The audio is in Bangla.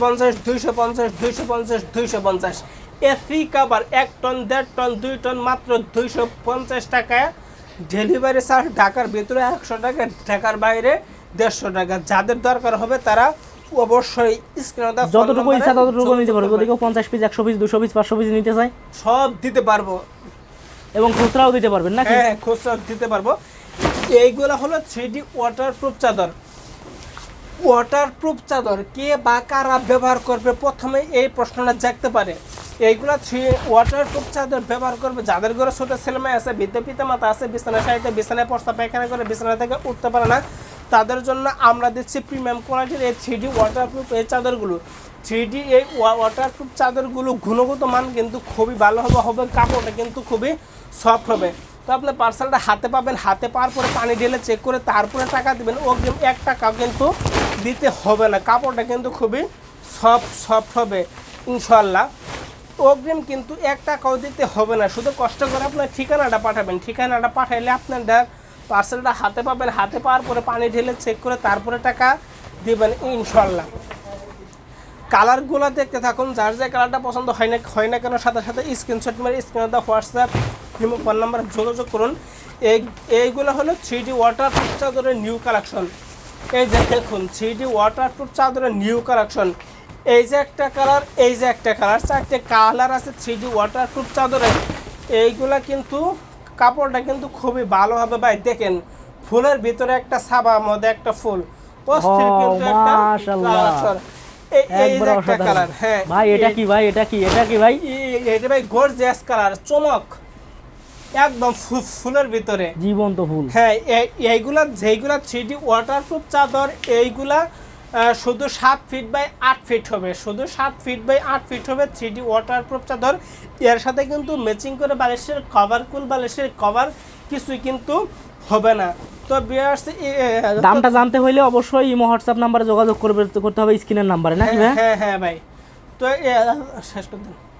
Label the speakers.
Speaker 1: পঞ্চাশ দুইশো পঞ্চাশ দুইশো পঞ্চাশ দুইশো পঞ্চাশ। এসি কাবার এক টন দেড় টন দুই টন মাত্র দুইশো পঞ্চাশ টাকায় ডেলিভারি চার্জ ঢাকার ভিতরে একশো টাকা ঢাকার বাইরে দেড়শো টাকা। যাদের দরকার হবে তারা অবশ্যই
Speaker 2: যতটুকু ইচ্ছা ততটুকু নিতে পারবে।
Speaker 1: করবেন।
Speaker 2: পঞ্চাশ পিস একশো পিস দুশো পিস পাঁচশো পিস নিতে চায়
Speaker 1: সব দিতে পারব।
Speaker 2: এবং খুচরাও দিতে পারবেন নাকি?
Speaker 1: হ্যাঁ খুচরা দিতে পারব। এইগুলো হলো থ্রি ডি ওয়াটারপ্রুফ চাদর। ওয়াটারপ্রুফ চাদর। কে বা কারা ব্যবহার করবে? প্রথমে এই প্রশ্নটা জাগতে পারে। এইগুলা থ্রি ওয়াটারপ্রুফ চাদর ব্যবহার করবে। যাদের ঘরে ছোটো ছেলেমেয়ে আছে, বৃদ্ধ পিতা মাতা আছে বিছানায় সাইতে বিছানায় পস্তা পায়খানা করে, বিছানা থেকে উঠতে পারে না। তাদের জন্য আমরা দিচ্ছি প্রিমিয়াম কোয়ালিটির এই থ্রি ডি ওয়াটারপ্রুফ এই চাদরগুলো। থ্রি ডি এই ওয়াটারপ্রুফ চাদরগুলো গুণগত মান কিন্তু খুবই ভালো হবে হবে, কাপড়টা কিন্তু খুবই সফট হবে। তো আপনি পার্সেলটা হাতে পাবেন, হাতে পাওয়ার পরে পানি ঢেলে চেক করে তারপরে টাকা দিবেন। অগ্রিম এক টাকাও কিন্তু দিতে হবে না। কাপড়টা কিন্তু খুবই সফট সফট হবে ইনশাল্লাহ অগ্রিম কিন্তু এক টাকাও দিতে হবে না। শুধু কষ্ট করে আপনার ঠিকানাটা পাঠাবেন। ঠিকানাটা পাঠাইলে আপনার পার্সেলটা হাতে পাবেন। হাতে পাওয়ার পরে পানি ঢেলে চেক করে তারপরে টাকা দিবেন ইনশাল্লাহ কালারগুলো দেখতে থাকুন। যার যে কালারটা পছন্দ হয় না হয় না কেন, সাথে সাথে স্ক্রিনশট মেরে স্ক্রিনে দেওয়া হোয়াটসঅ্যাপ কিংবা ফোন নাম্বার যোগাযোগ করুন। এই, এইগুলো হলো three D water new collection এই যে দেখুন থ্রি ডি ওয়াটারপ্রুফ চাদরের নিউ কালেকশন এই যে একটা কালার এই যে একটা কালার চারটে কালার আছে থ্রি ডি ওয়াটারপ্রুফ চাদরের এইগুলা কিন্তু কাপড়টা কিন্তু খুবই ভালো হবে ভাই দেখেন ফুলের ভিতরে একটা সাবা মধ্যে একটা ফুল। অস্থির কিন্তু একটা
Speaker 2: মাশাআল্লাহ।
Speaker 1: এই এই যে একটা কালার হ্যাঁ
Speaker 2: ভাই এটা কি ভাই এটা কি এটা কি ভাই?
Speaker 1: এই- এটা ভাই গর্জিয়াস কালার চমক। একদম ফুলের ভিতরে।
Speaker 2: জীবন্ত ফুল।
Speaker 1: হ্যাঁ এই- এইগুলা যেইগুলা থ্রি ডি ওয়াটারপ্রুফ চাদর এইগুলা শুধু সাত ফিট বাই আট ফিট হবে। শুধু সাত ফিট বাই আট ফিট হবে থ্রি ডি ওয়াটারপ্রুফ চাদর। এর সাথে কিন্তু ম্যাচিং করে বালিশের কভার কুল বালিশের কভার কিছুই কিন্তু হবে না। তো বিয়ার্স
Speaker 2: দামটা জানতে হইলে অবশ্যই ইমো হোয়াটসঅ্যাপ নাম্বারে যোগাযোগ করবে করতে হবে স্ক্রিনের নাম্বারে না
Speaker 1: হ্যাঁ হ্যাঁ ভাই। তো শেষ করে দিন।